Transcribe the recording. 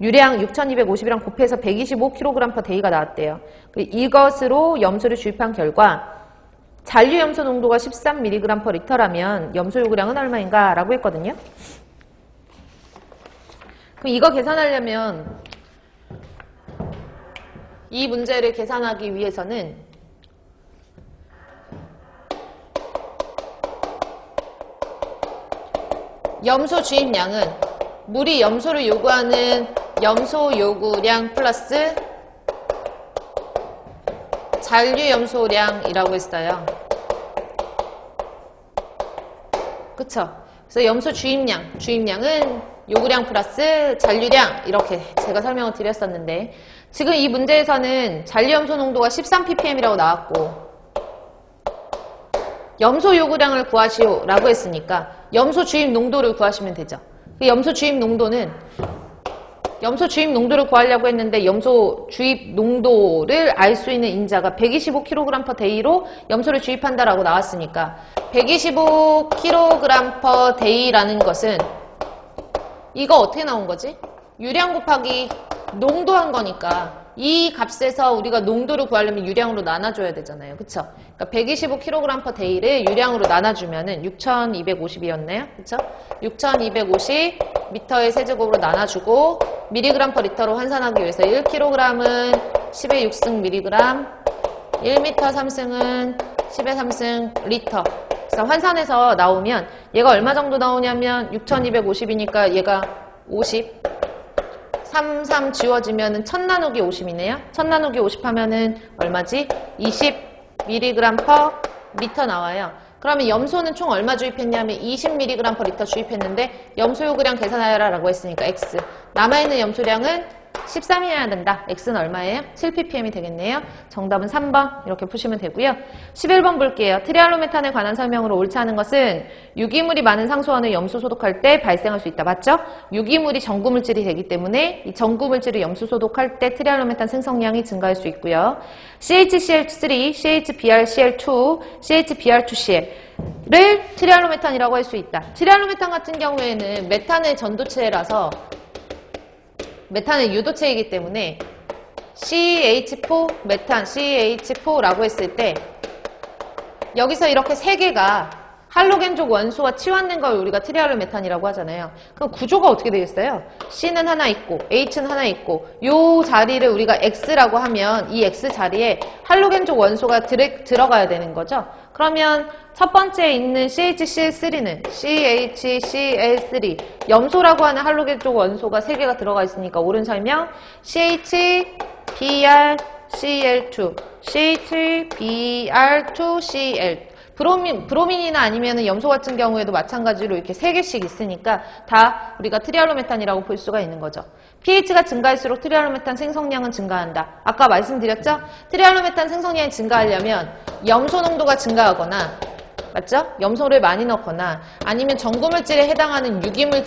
유량 6250이랑 곱해서 125kg/day가 나왔대요. 그 이것으로 염소를 주입한 결과 잔류 염소 농도가 13mg/L라면 염소 요구량은 얼마인가? 라고 했거든요. 그럼 이거 계산하려면 이 문제를 계산하기 위해서는 염소 주입량은 물이 염소를 요구하는 염소 요구량 플러스 잔류 염소량이라고 했어요. 그쵸? 그래서 염소 주입량, 주입량은 요구량 플러스 잔류량 이렇게 제가 설명을 드렸었는데 지금 이 문제에서는 잔류 염소 농도가 13ppm이라고 나왔고 염소 요구량을 구하시오 라고 했으니까 염소 주입 농도를 구하시면 되죠. 그 염소 주입 농도는 염소 주입 농도를 구하려고 했는데 염소 주입 농도를 알 수 있는 인자가 125kg/day로 염소를 주입한다라고 나왔으니까 125kg/day라는 것은 이거 어떻게 나온 거지? 유량 곱하기 농도한 거니까 이 값에서 우리가 농도를 구하려면 유량으로 나눠줘야 되잖아요. 그쵸? 그러니까 125kg/day를 유량으로 나눠주면은 6250이었네요. 그쵸? 6250 미터의 세제곱으로 나눠주고 미리그램 퍼 리터로 환산하기 위해서 1kg은 10의 6승 미리그램 1m 3승은 10의 3승 리터 그래서 환산해서 나오면 얘가 얼마 정도 나오냐면 6250이니까 얘가 50 3, 3 지워지면은 천 나누기 50이네요. 천 나누기 50 하면은 얼마지? 20 mg per 미터 나와요. 그러면 염소는 총 얼마 주입했냐면 20 mg per 리터 주입했는데 염소 요구량 계산하여라 라고 했으니까 X. 남아있는 염소량은 13이어야 된다. X는 얼마예요? 7ppm이 되겠네요. 정답은 3번 이렇게 푸시면 되고요. 11번 볼게요. 트리알로메탄에 관한 설명으로 옳지 않은 것은 유기물이 많은 상수원을 염소 소독할 때 발생할 수 있다. 맞죠? 유기물이 전구물질이 되기 때문에 이 전구물질을 염소 소독할 때 트리알로메탄 생성량이 증가할 수 있고요. CHCl3, CHBrCl2, CHBr2Cl을 트리알로메탄이라고 할 수 있다. 트리알로메탄 같은 경우에는 메탄의 전도체라서 메탄은 유도체이기 때문에 CH4 메탄 CH4라고 했을 때 여기서 이렇게 세 개가 할로겐족 원소와 치환된 걸 우리가 트리알로 메탄이라고 하잖아요. 그럼 구조가 어떻게 되겠어요? C는 하나 있고 H는 하나 있고 요 자리를 우리가 X라고 하면 이 X 자리에 할로겐족 원소가 들, 들어가야 되는 거죠. 그러면 첫 번째에 있는 CHCl3는 CHCl3 염소라고 하는 할로겐족 원소가 세 개가 들어가 있으니까 옳은 설명 CHBrCl2 CHBr2Cl 브로민, 브로민이나 아니면 염소 같은 경우에도 마찬가지로 이렇게 세 개씩 있으니까 다 우리가 트리알로메탄이라고 볼 수가 있는 거죠. pH가 증가할수록 트리알로메탄 생성량은 증가한다. 아까 말씀드렸죠? 트리알로메탄 생성량이 증가하려면 염소 농도가 증가하거나 맞죠? 염소를 많이 넣거나 아니면 전구물질에 해당하는 유기물질